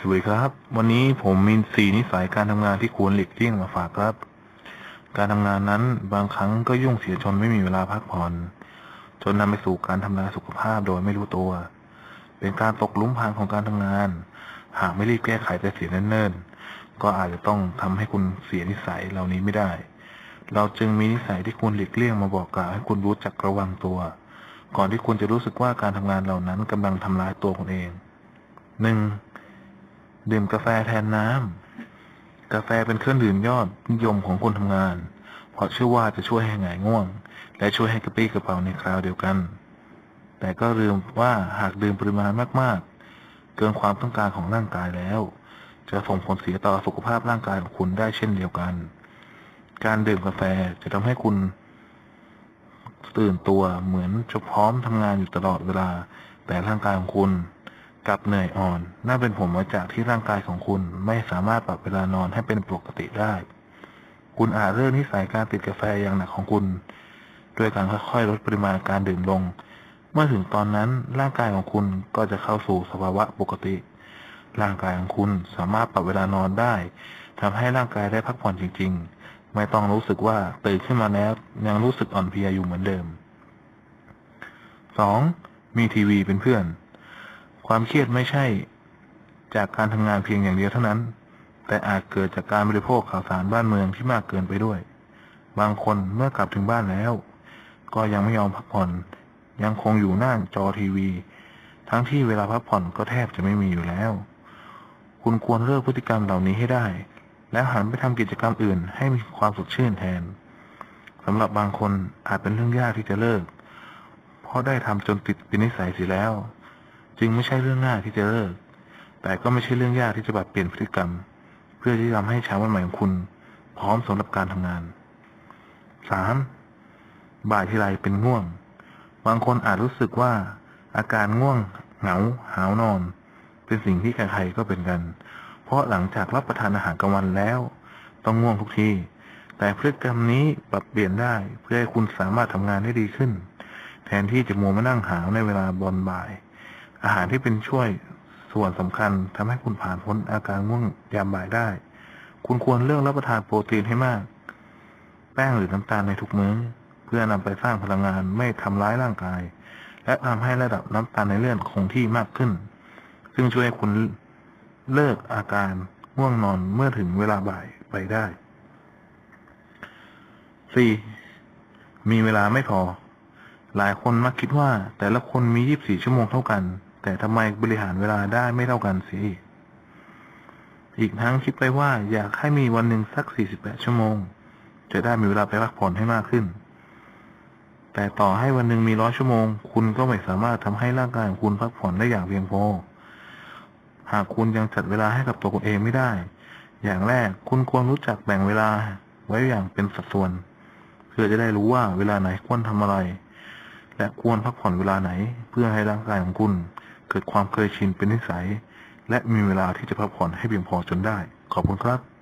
สวัสดีครับ วันนี้ผมมีสี่นิสัยการทำงานที่ควรหลีกเลี่ยงมาฝากครับ การทำงานนั้นบางครั้งก็ยุ่งเสียจนไม่มีเวลาพักผ่อน จนนำไปสู่การทำลายสุขภาพโดยไม่รู้ตัว เป็นการตกหลุมพรางของการทำงาน หากไม่รีบแก้ไขแต่เสียเนิ่นๆ ก็อาจจะต้องทำให้คุณเสียนิสัยเหล่านี้ไม่ได้ เราจึงมีนิสัยที่ควรหลีกเลี่ยงมาบอกกล่าวให้คุณรู้จักระวังตัว ก่อนที่คุณจะรู้สึกว่าการทำงานเหล่านั้นกำลังทำร้ายตัวคุณเองหนึ่ง ดื่มกาแฟแทนน้ำ กาแฟเป็นเครื่องดื่มยอดนิยมของคนทำงาน เพราะเชื่อว่าจะช่วยให้หายง่วง และช่วยให้กระปรี้กระเป๋าในคราวเดียวกัน แต่ก็ลืมว่าหากดื่มปริมาณมากๆ เกินความต้องการของร่างกายแล้ว จะส่งผลเสียต่อสุขภาพร่างกายของคุณได้เช่นเดียวกัน การดื่มกาแฟจะทำให้คุณ ตื่นตัวเหมือนจะพร้อมทำงานอยู่ตลอดเวลา แต่ร่างกายของคุณ กลับเหนื่อยอ่อนน่าเป็นผลมาจากที่ร่างกายของคุณไม่สามารถปรับเวลานอนให้เป็นปกติได้ คุณอาจเลิกนิสัยการติดกาแฟอย่างหนักของคุณ ด้วยการค่อยๆลดปริมาณการดื่มลง เมื่อถึงตอนนั้นร่างกายของคุณก็จะเข้าสู่สภาวะปกติ ร่างกายของคุณสามารถปรับเวลานอนได้ทำให้ร่างกายได้พักผ่อนจริง ๆ ไม่ต้องรู้สึกว่าตื่นขึ้นมาแล้วยังรู้สึกอ่อนเพลียอยู่เหมือนเดิม 2. มีทีวีเป็นเพื่อน ความเครียดไม่ใช่ จากการทำงานเพียงอย่างเดียวเท่านั้น แต่อาจเกิดจากการบริโภคข่าวสารบ้านเมืองที่มากเกินไปด้วย บางคนเมื่อกลับถึงบ้านแล้ว ก็ยังไม่ยอมพักผ่อน ยังคงอยู่หน้าจอทีวี ทั้งที่เวลาพักผ่อนก็แทบจะไม่มีอยู่แล้ว คุณควรเลิกพฤติกรรมเหล่านี้ให้ได้ แล้วหันไปทำกิจกรรมอื่นให้มีความสดชื่นแทนสำหรับบางคนอาจเป็นเรื่องยากที่จะเลิก เพราะได้ทำจนติดเป็นนิสัยเสียแล้ว จึงไม่ใช่เรื่องง่ายที่จะเลิก แต่ก็ไม่ใช่เรื่องยากที่จะปรับเปลี่ยนพฤติกรรม เพื่อที่จะทำให้เช้าวันใหม่ของคุณ พร้อมสำหรับการทำงานสามบ่ายทีไรเป็นง่วง บางคนอาจรู้สึกว่า อาการง่วง เหงา หาวนอน เป็นสิ่งที่ใครๆก็เป็นกัน เพราะหลังจากรับประทานอาหารกลางวันแล้ว ต้องง่วงทุกทีแต่พฤติกรรมนี้ปรับเปลี่ยนได้เพื่อให้คุณสามารถทำงานได้ดีขึ้น แทนที่จะมัวมานั่งหาวในเวลาบอลบ่าย อาหารที่เป็นช่วยส่วนสำคัญทำให้คุณผ่านพ้นอาการง่วงยามบ่ายได้ คุณควรเลือกรับประทานโปรตีนให้มาก แป้งหรือน้ำตาลในทุกมื้อ เพื่อนำไปสร้างพลังงานไม่ทำร้ายร่างกาย และทำให้ระดับน้ำตาลในเลือดคงที่มากขึ้น ซึ่งช่วยให้คุณเลิกอาการง่วงนอนเมื่อถึงเวลาบ่ายไปได้ 4. มีเวลาไม่พอ หลายคนมักคิดว่าแต่ละคนมี 24 ชั่วโมงเท่ากัน แต่ทำไมบริหารเวลาได้ไม่เท่ากันสิอีกทั้งคิดไปว่าอยากให้มีวันหนึ่งสัก 48 ชั่วโมง จะได้มีเวลาไปพักผ่อนให้มากขึ้น แต่ต่อให้วันหนึ่งมีร้อยชั่วโมง คุณก็ไม่สามารถทำให้ร่างกายของคุณพักผ่อนได้อย่างเพียงพอ หากคุณยังจัดเวลาให้กับตัวคุณเองไม่ได้ อย่างแรกคุณควรรู้จักแบ่งเวลาไว้อย่างเป็นสัดส่วน เพื่อจะได้รู้ว่าเวลาไหนควรทำอะไร และควรพักผ่อนเวลาไหน เพื่อให้ร่างกายของคุณ เกิดความเคยชินเป็นนิสัย และมีเวลาที่จะพักผ่อนให้เพียงพอจนได้ ขอบคุณครับ